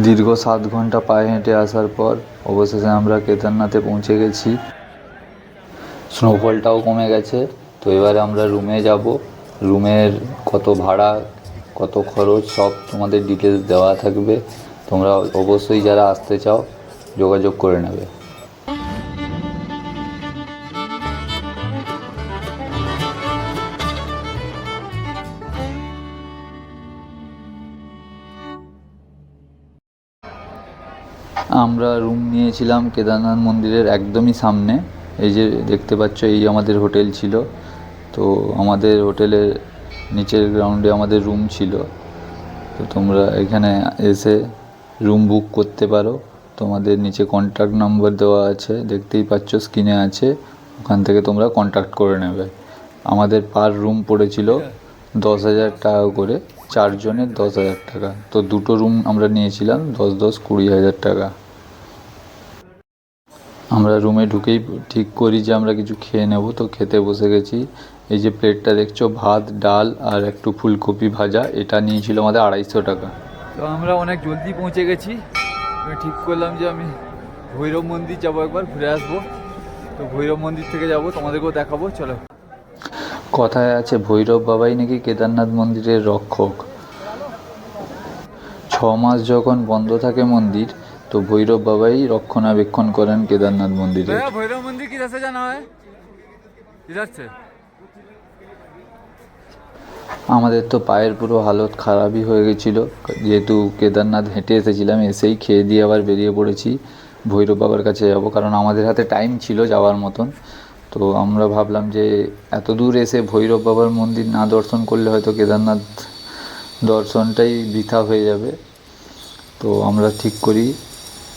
দীর্ঘ সাত ঘণ্টা পায়ে হেঁটে আসার পর অবশেষে আমরা কেদারনাথে পৌঁছে গেছি। স্নোফলটাও কমে গেছে, তো এবারে আমরা রুমে যাব। রুমের কত ভাড়া, কত খরচ, সব তোমাদের ডিটেলস দেওয়া থাকবে। তোমরা অবশ্যই যারা আসতে চাও, যোগাযোগ করে নেবে। আমরা রুম নিয়েছিলাম কেদারনাথ মন্দিরের একদমই সামনে। এই যে দেখতে পাচ্ছ এই আমাদের হোটেল ছিল। তো আমাদের হোটেলের নিচের গ্রাউন্ডে আমাদের রুম ছিল। তো তোমরা এখানে এসে রুম বুক করতে পারো। তোমাদের নিচে কন্ট্যাক্ট নাম্বার দেওয়া আছে। দেখতেই পাচ্ছ স্ক্রিনে আছে। ওখান থেকে তোমরা কন্ট্যাক্ট করে নেবে। আমাদের পার রুম পড়েছিল দশ হাজার টাকা করে। চারজনের দশ হাজার টাকা। তো দুটো রুম আমরা নিয়েছিলাম, দশ দশ কুড়ি হাজার টাকা। আমরা রুমে ঢুকেই ঠিক করি যে আমরা কিছু খেয়ে নেব। তো খেতে বসে গেছি। এই যে প্লেটটা দেখছ, ভাত, ডাল আর একটু ফুলকপি ভাজা, এটা নিয়েছিল আমাদের আড়াইশো টাকা। তো আমরা অনেক জলদি পৌঁছে গেছি। ঠিক করলাম যে আমি ভৈরব মন্দির যাব একবার, ঘুরে আসব। তো ভৈরব মন্দির থেকে যাব, তোমাদেরকেও দেখাবো, চলো। কথায় আছে, ভৈরব বাবাই নাকি কেদারনাথ মন্দিরের রক্ষক। মাস যখন বন্ধ থাকে মন্দির তো ভৈরব বাবাই রক্ষণাবেক্ষণ করেন কেদারনাথ মন্দিরে। ভৈরব মন্দির কি রাস্তা জানা হয়? যাচ্ছে? আমাদের তো পায়ের পুরো হালত খারাপই হয়ে গেছিল। যেহেতু কেদারনাথ হেঁটে এসেছিলাম এসেই খেয়ে দিয়ে আবার বেরিয়ে পড়েছি। ভৈরব বাবার কাছে যাব কারণ আমাদের হাতে টাইম ছিল যাওয়ার মতন। তো আমরা ভাবলাম যে এত দূর এসে ভৈরব বাবার মন্দির না দর্শন করলে হয়তো কেদারনাথ দর্শনটাই বৃথা হয়ে যাবে। তো আমরা ঠিক করি।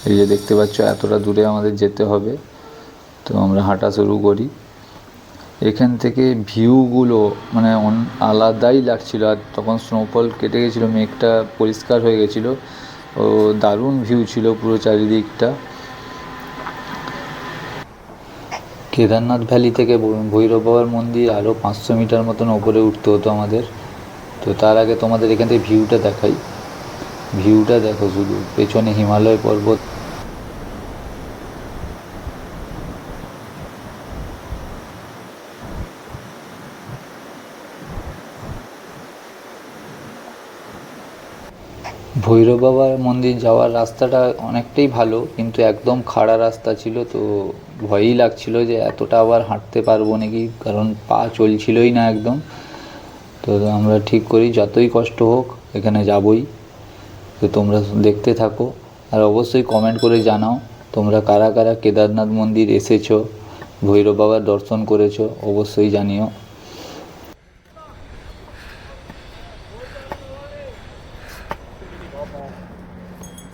এই যে দেখতে পাচ্ছ, এতটা দূরে আমাদের যেতে হবে। তো আমরা হাঁটা শুরু করি। এখান থেকে ভিউগুলো মানে আলাদাই লাগছিল। আর তখন স্নোফল কেটে গেছিল, মেঘটা পরিষ্কার হয়ে গেছিল। ও দারুণ ভিউ ছিল পুরো চারিদিকটা। কেদারনাথ ভ্যালি থেকে ভৈরব বাবার মন্দির আরও পাঁচশো মিটার মতন ওপরে উঠতে হতো আমাদের। তো তার আগে তোমাদের এখান থেকে ভিউটা দেখাই। ভিউটা দেখো শুধু, পেছনে হিমালয় পর্বত। ভৈরব বাবার মন্দির যাওয়ার রাস্তাটা অনেকটাই ভালো, কিন্তু একদম খাড়া রাস্তা ছিল, তো ভয়ই লাগছিল যে এতটা আবার হাঁটতে পারব নাকি, কারণ পা চলছিলই না একদম। তো আমরা ঠিক করি, যতই কষ্ট হোক, এখানে যাবই। তো তোমরা দেখতে থাকো। আর অবশ্যই কমেন্ট করে জানাও তোমরা কারা কারা কেদারনাথ মন্দির এসেছ ভৈরব বাবার দর্শন করেছ অবশ্যই জানিও।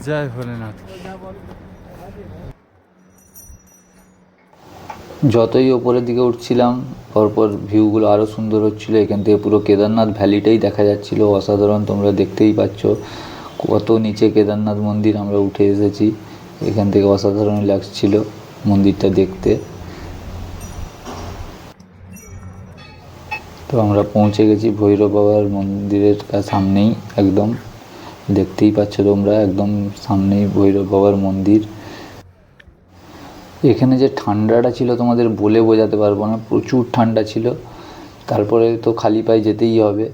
জয় ভোলেনাথ। যতই ওপরের দিকে উঠছিলাম পরপর ভিউগুলো আরও সুন্দর হচ্ছিল। এখান থেকে পুরো কেদারনাথ ভ্যালিটাই দেখা যাচ্ছিল। অসাধারণ তোমরা দেখতেই পাচ্ছ। কত নিচে কেদারনাথ মন্দির, আমরা উঠে এসেছি। এখান থেকে অসাধারণ লাগছিল মন্দিরটা দেখতে। তো আমরা পৌঁছে গেছি ভৈরব বাবার মন্দিরের সামনেই একদম। দেখতেই পাচ্ছ তোমরা, একদম সামনেই ভৈরব বাবার মন্দির। এখানে যে ঠান্ডাটা ছিল তোমাদের বলে বোঝাতে পারব না, প্রচুর ঠান্ডা ছিল। তারপরে তো খালি পায়ে যেতেই হবে।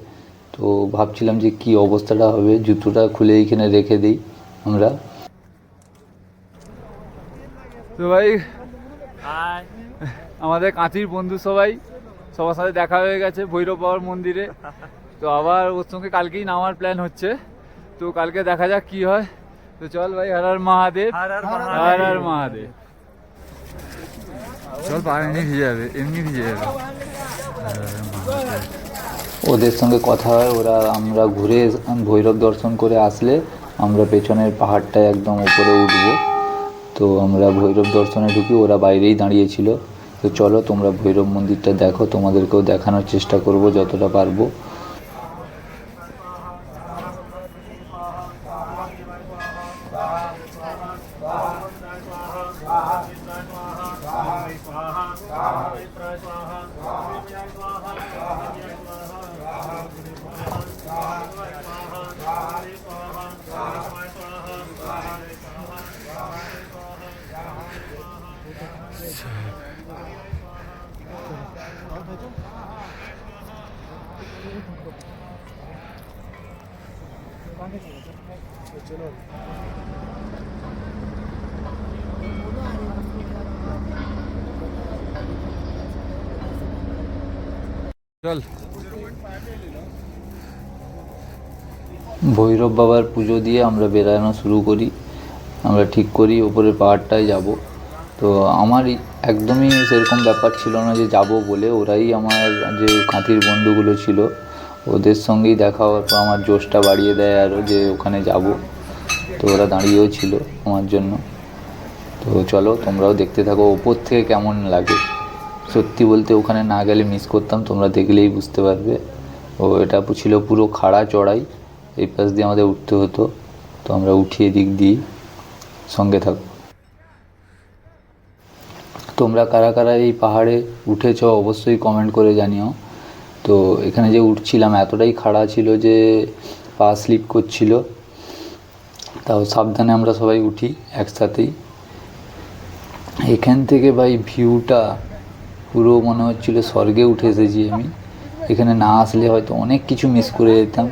তো ভাবছিলাম যে কি অবস্থাটা হবে জুতোটা খুলে এইখানে রেখে দিই আমরা। তো ভাই আমাদের কাঁথির বন্ধু সবাই সবার সাথে দেখা হয়ে গেছে ভৈরব বাবার মন্দিরে। তো আবার ওর সঙ্গে কালকেই নামার প্ল্যান হচ্ছে। তো কালকে দেখা যাক কি হয়। তো চল ভাই হর হর মহাদেব। হর হর মহাদেব। চল পা এমনি ভিজে যাবে। এমনি ভিজে যাবে। ওদের সঙ্গে কথা হয়, ওরা আমরা ঘুরে ভৈরব দর্শন করে আসলে আমরা পেছনের পাহাড়টায় একদম উপরে উঠব। তো আমরা ভৈরব দর্শনে ঢুকি, ওরা বাইরেই দাঁড়িয়েছিল। তো চলো তোমরা ভৈরব মন্দিরটা দেখো, তোমাদেরকেও দেখানোর চেষ্টা করব যতটা পারব। চল। ভৈরব বাবার পুজো দিয়ে আমরা বেরানো শুরু করি। আমরা ঠিক করি ওপরের পাহাড়টায় যাব। তো আমার একদমই সেরকম ব্যাপার ছিল না যে যাব বলে। ওরাই আমার যে কাঁথির বন্ধুগুলো ছিল ওদের সঙ্গেই দেখা হওয়ার পর আমার জোশটা বাড়িয়ে দেয় আরও যে ওখানে যাব। তো ওরা দাঁড়িয়েও ছিল আমার জন্য। তো চলো, তোমরাও দেখতে থাকো, ওপর থেকে কেমন লাগে। সত্যি বলতে ওখানে না গেলে মিস করতাম, তোমরা দেখলেই বুঝতে পারবে। ও, এটা ছিল পুরো খাড়া চড়াই, এই পাশ দিয়ে আমাদের উঠতে হতো। তো আমরা উঠিয়ে দিক দিই সঙ্গে থাকো। তোমরা কারা কারা এই পাহাড়ে উঠেছ, অবশ্যই কমেন্ট করে জানিও। তো এখানে যে উঠছিলাম, এতটাই খাড়া ছিল যে পা স্লিপ করছিল। তাও সাবধানে আমরা সবাই উঠি একসাথেই। এখান থেকে ভাই ভিউটা পুরো মনে হচ্ছিল স্বর্গে উঠে এসেছি আমি। এখানে না আসলে হয়তো অনেক কিছু মিস করে যেতাম।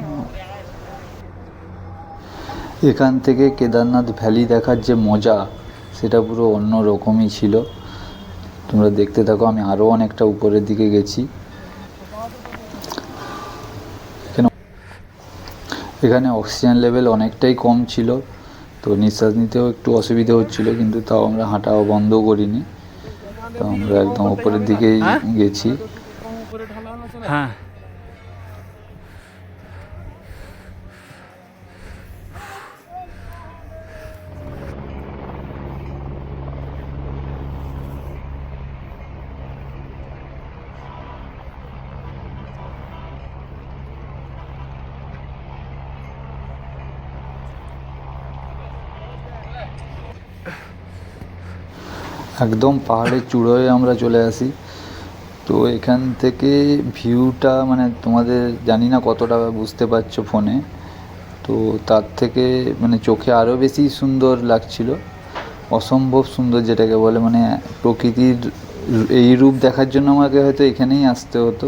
এখান থেকে কেদারনাথ ভ্যালি দেখার যে মজা, সেটা পুরো অন্য রকমই ছিল। তোমরা দেখতে থাকো, আমি আরও অনেকটা উপরের দিকে গেছি এখানে এখানে অক্সিজেন লেভেল অনেকটাই কম ছিল তো নিঃশ্বাস নিতেও একটু অসুবিধে হচ্ছিল কিন্তু তাও আমরা হাঁটাও বন্ধ করিনি। তো আমরা একদম উপরের দিকেই হ্যাঁ? গেছি। হ্যাঁ। একদম পাহাড়ের চূড়োয় আমরা চলে আসি। তো এখান থেকে ভিউটা মানে তোমাদের জানি না কতটা বুঝতে পারছ ফোনে। তো তার থেকে মানে চোখে আরও বেশি সুন্দর লাগছিল। অসম্ভব সুন্দর যেটাকে বলে মানে প্রকৃতির এই রূপ দেখার জন্য আমাকে হয়তো এখানেই আসতে হতো।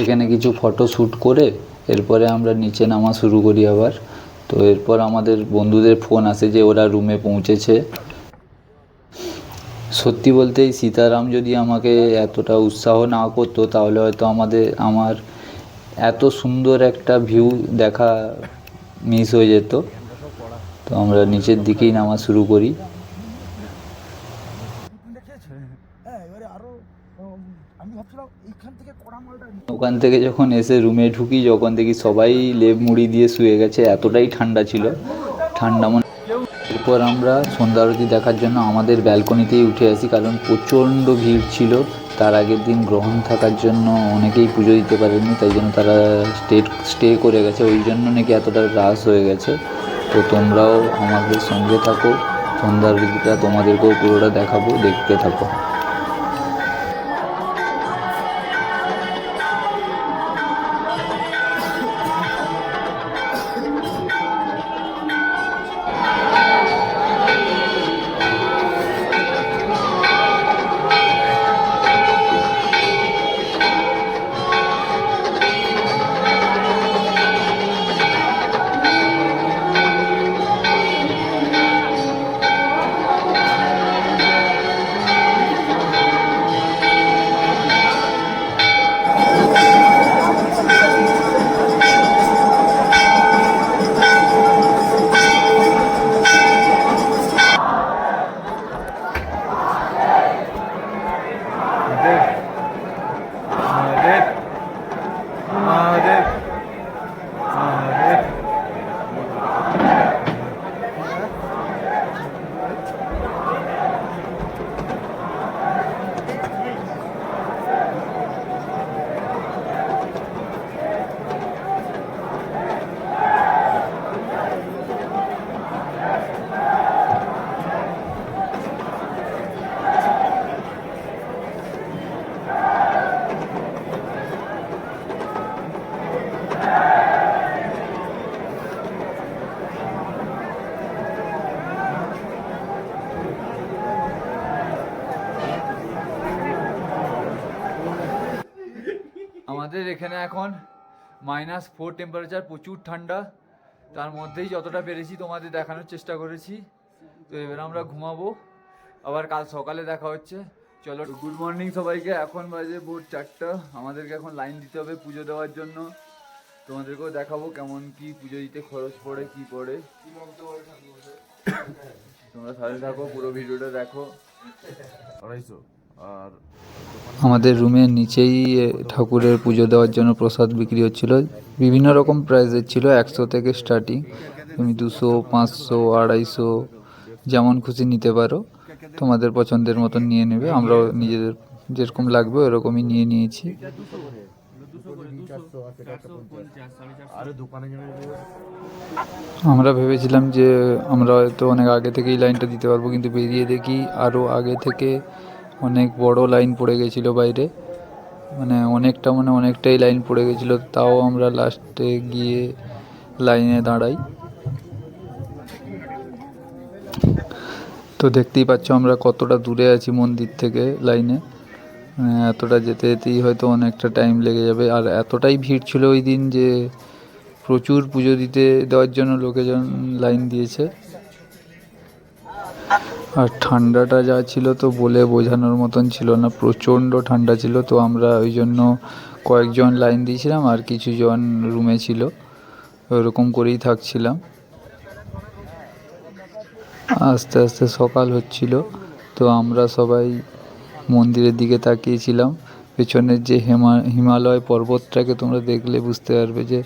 এখানে কিছু ফটো শ্যুট করে এরপরে আমরা নিচে নামা শুরু করি আবার। তো এরপর আমাদের বন্ধুদের ফোন আসে যে ওরা রুমে পৌঁছেছে। সত্যি বলতে এই সীতারাম যদি আমাকে এতটা উৎসাহ না করতো, তাহলে হয়তো আমাদের, আমার এত সুন্দর একটা ভিউ দেখা মিস হয়ে যেত। তো আমরা নিচের দিকেই নামা শুরু করি হ্যাঁ এবারে আরও উম, আমি ভাবছিলাম এইখান থেকে কড়া মালটা ওখান থেকে যখন এসে রুমে ঢুকি, যখন দেখি সবাই লেপ মুড়ি দিয়ে শুয়ে গেছে, এতটাই ঠান্ডা ছিল। ঠান্ডা মানে এরপর আমরা সন্ধ্যা আরতি দেখার জন্য আমাদের ব্যালকনিতেই উঠে আসি, কারণ প্রচণ্ড ভিড় ছিল। তার আগের দিন গ্রহণ থাকার জন্য অনেকেই পুজো দিতে পারেনি তাই জন্য তারা স্টে স্টে করে গেছে। ওই জন্য নাকি এতটা রাস হয়ে গেছে। তো তোমরাও আমাদের সঙ্গে থাকো। সন্ধ্যা আরতিটা তোমাদেরকেও পুরোটা দেখাবো, দেখতে থাকো। আমাদের এখানে এখন মাইনাস ফোর টেম্পারেচার প্রচুর ঠান্ডা। তার মধ্যেই যতটা পেরেছি তোমাদের দেখানোর চেষ্টা করেছি। তো এবার আমরা ঘুমাবো। আবার কাল সকালে দেখা হচ্ছে। চলো। গুড মর্নিং সবাইকে। এখন বাজে ভোর চারটা। আমাদেরকে এখন লাইন দিতে হবে পুজো দেওয়ার জন্য। তোমাদেরকেও দেখাবো কেমন কি পুজো দিতে খরচ পড়ে কি পড়ে। তোমরা সাথে থাকো পুরো ভিডিওটা দেখো। আড়াইশো। আমাদের রুমের নিচেই ঠাকুরের পুজো দেওয়ার জন্য প্রসাদ বিক্রি হচ্ছিল। বিভিন্ন রকম প্রাইজের ছিল একশো থেকে স্টার্টিং তুমি দুশো পাঁচশো আড়াইশো যেমন খুশি নিতে পারো। তোমাদের পছন্দের মতন নিয়ে নেবে আমরাও নিজেদের যেরকম লাগবে ওরকমই নিয়ে নিয়েছি। আরে দোকানে যাবে আমরা ভেবেছিলাম যে আমরা হয়তো অনেক আগে থেকেই লাইনটা দিতে পারব কিন্তু বেরিয়ে দেখি আরও আগে থেকে অনেক বড় লাইন পড়ে গেছিল বাইরে। মানে অনেকটা মানে অনেকটাই লাইন পড়ে গেছিল, তাও আমরা লাস্টে গিয়ে লাইনে দাঁড়াই। তো দেখতেই পাচ্ছ আমরা কতটা দূরে আছি মন্দির থেকে লাইনে। মানে এতটা যেতে যেতেই হয়তো অনেকটা টাইম লেগে যাবে। আর এতটাই ভিড় ছিল ওই দিন যে প্রচুর পুজো দিতে দেওয়ার জন্য লোকেজন লাইন দিয়েছে। আর ঠান্ডাটা যা ছিল তো বলে বোঝানোর মতন ছিল না। প্রচণ্ড ঠান্ডা ছিল তো আমরা ওই জন্য কয়েকজন লাইন দিয়েছিলাম আর কিছু জন রুমে ছিল। ওরকম করেই থাকছিলাম। আস্তে আস্তে সকাল হচ্ছিল তো আমরা সবাই মন্দিরের দিকে তাকিয়েছিলাম। পেছনের যে হেমা, হিমালয় পর্বতটাকে তোমরা দেখলে বুঝতে পারবে যে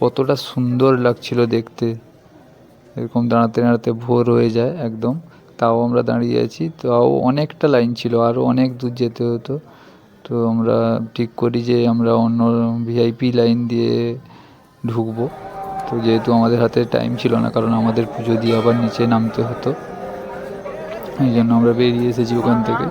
কতটা সুন্দর লাগছিল দেখতে। এরকম দাঁড়াতে দাঁড়াতে ভোর হয়ে যায় একদম। তাও আমরা দাঁড়িয়ে আছি। তাও অনেকটা লাইন ছিল আরও অনেক দূর যেতে হতো। তো আমরা ঠিক করি যে আমরা অন্য ভিআইপি লাইন দিয়ে ঢুকবো। তো যেহেতু আমাদের হাতে টাইম ছিল না, কারণ আমাদের পুজো দিয়ে আবার নিচে নামতে হতো। এই জন্য আমরা বেরিয়ে এসেছি ওখান থেকে।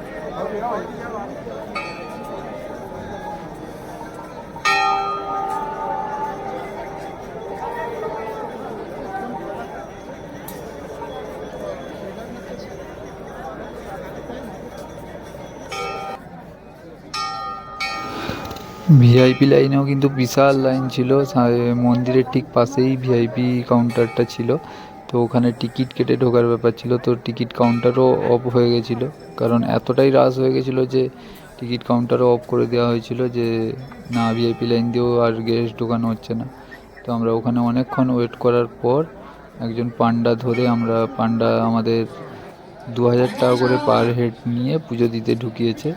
ভিআইপি লাইনেও কিন্তু বিশাল লাইন ছিল। মন্দিরের ঠিক পাশেই ভিআইপি কাউন্টারটা ছিল। তো ওখানে টিকিট কেটে ঢোকার ব্যাপার ছিল। তো টিকিট কাউন্টারও অফ হয়ে গেছিল। কারণ এতটাই রাশ হয়ে গেছিল যে টিকিট কাউন্টারও অফ করে দেওয়া হয়েছিল যে না ভিআইপি লাইন দিয়েও আর গেস্ট ঢোকানো হচ্ছে না। তো আমরা ওখানে অনেকক্ষণ ওয়েট করার পর একজন পান্ডা ধরে আমরা পান্ডা আমাদের দু হাজার টাকা করে পার হেড নিয়ে পুজো দিতে ঢুকিয়েছে।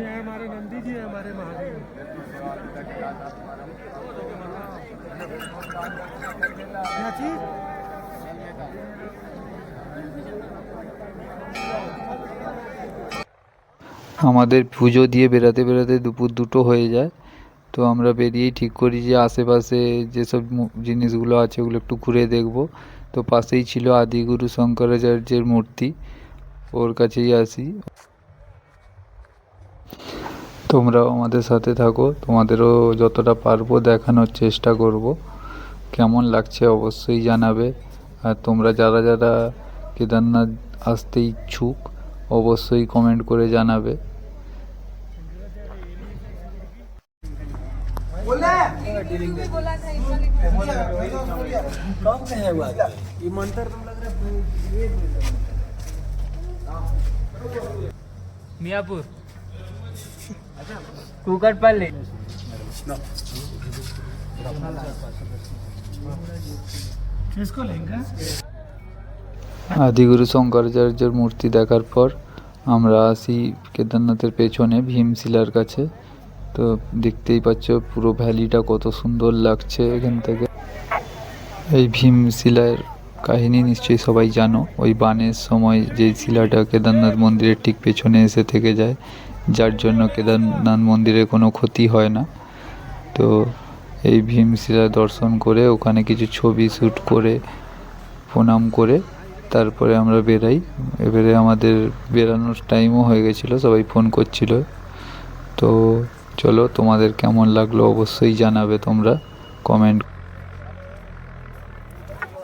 ये हमारे नंदी जी है हमारे महादेव क्या चीज আমাদের পুজো দিয়ে বেরাতে বেরাতে দুপুর দুটো হয়ে যায় তো আমরা বেরিয়েই ঠিক করি যে আশেপাশে যেসব মু- জিনিসগুলো আছে ওগুলো একটু ঘুরে দেখব তো পাশেই ছিল আদিগুরু শঙ্করাচার্যের মূর্তি ওর কাছেই আসি তোমরাও আমাদের সাথে থাকো তোমাদেরও যতটা পারবো দেখানোর চেষ্টা করব কেমন লাগছে অবশ্যই জানাবে আর তোমরা যারা যারা কেদারনাথ আসতে ইচ্ছুক অবশ্যই কমেন্ট করে জানাবে ये मंत्र तुम लग रहा है मियापुर আদিগুরু শঙ্করাচার্যের মূর্তি দেখার পর আমরা আসি কেদারনাথের পেছনে ভীমশিলার কাছে। তো দেখতেই পাচ্ছ পুরো ভ্যালিটা কত সুন্দর লাগছে এখান থেকে। এই ভীমশিলার কাহিনী নিশ্চয়ই সবাই জানো। ওই বানের সময় যে শিলাটা কেদারনাথ মন্দিরের ঠিক পেছনে এসে থেকে যায় যার জন্য কেদারনাথ মন্দিরের কোনো ক্ষতি হয় না। তো এই ভীমশিলা দর্শন করে, ওখানে কিছু ছবি শ্যুট করে, প্রণাম করে, তারপরে আমরা বেরাই। এবারে আমাদের বেরানোর টাইমও হয়ে গেছিল, সবাই ফোন করছিল। তো চলো, তোমাদের কেমন লাগল অবশ্যই জানাবে তোমরা কমেন্ট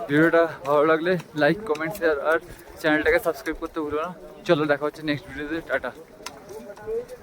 ভিডিওটা ভালো লাগলে লাইক কমেন্ট শেয়ার আর চ্যানেলটাকে সাবস্ক্রাইব করতে ভুলো না। চলো, দেখা হচ্ছে নেক্সট ভিডিওতে টাটা। Hallelujah.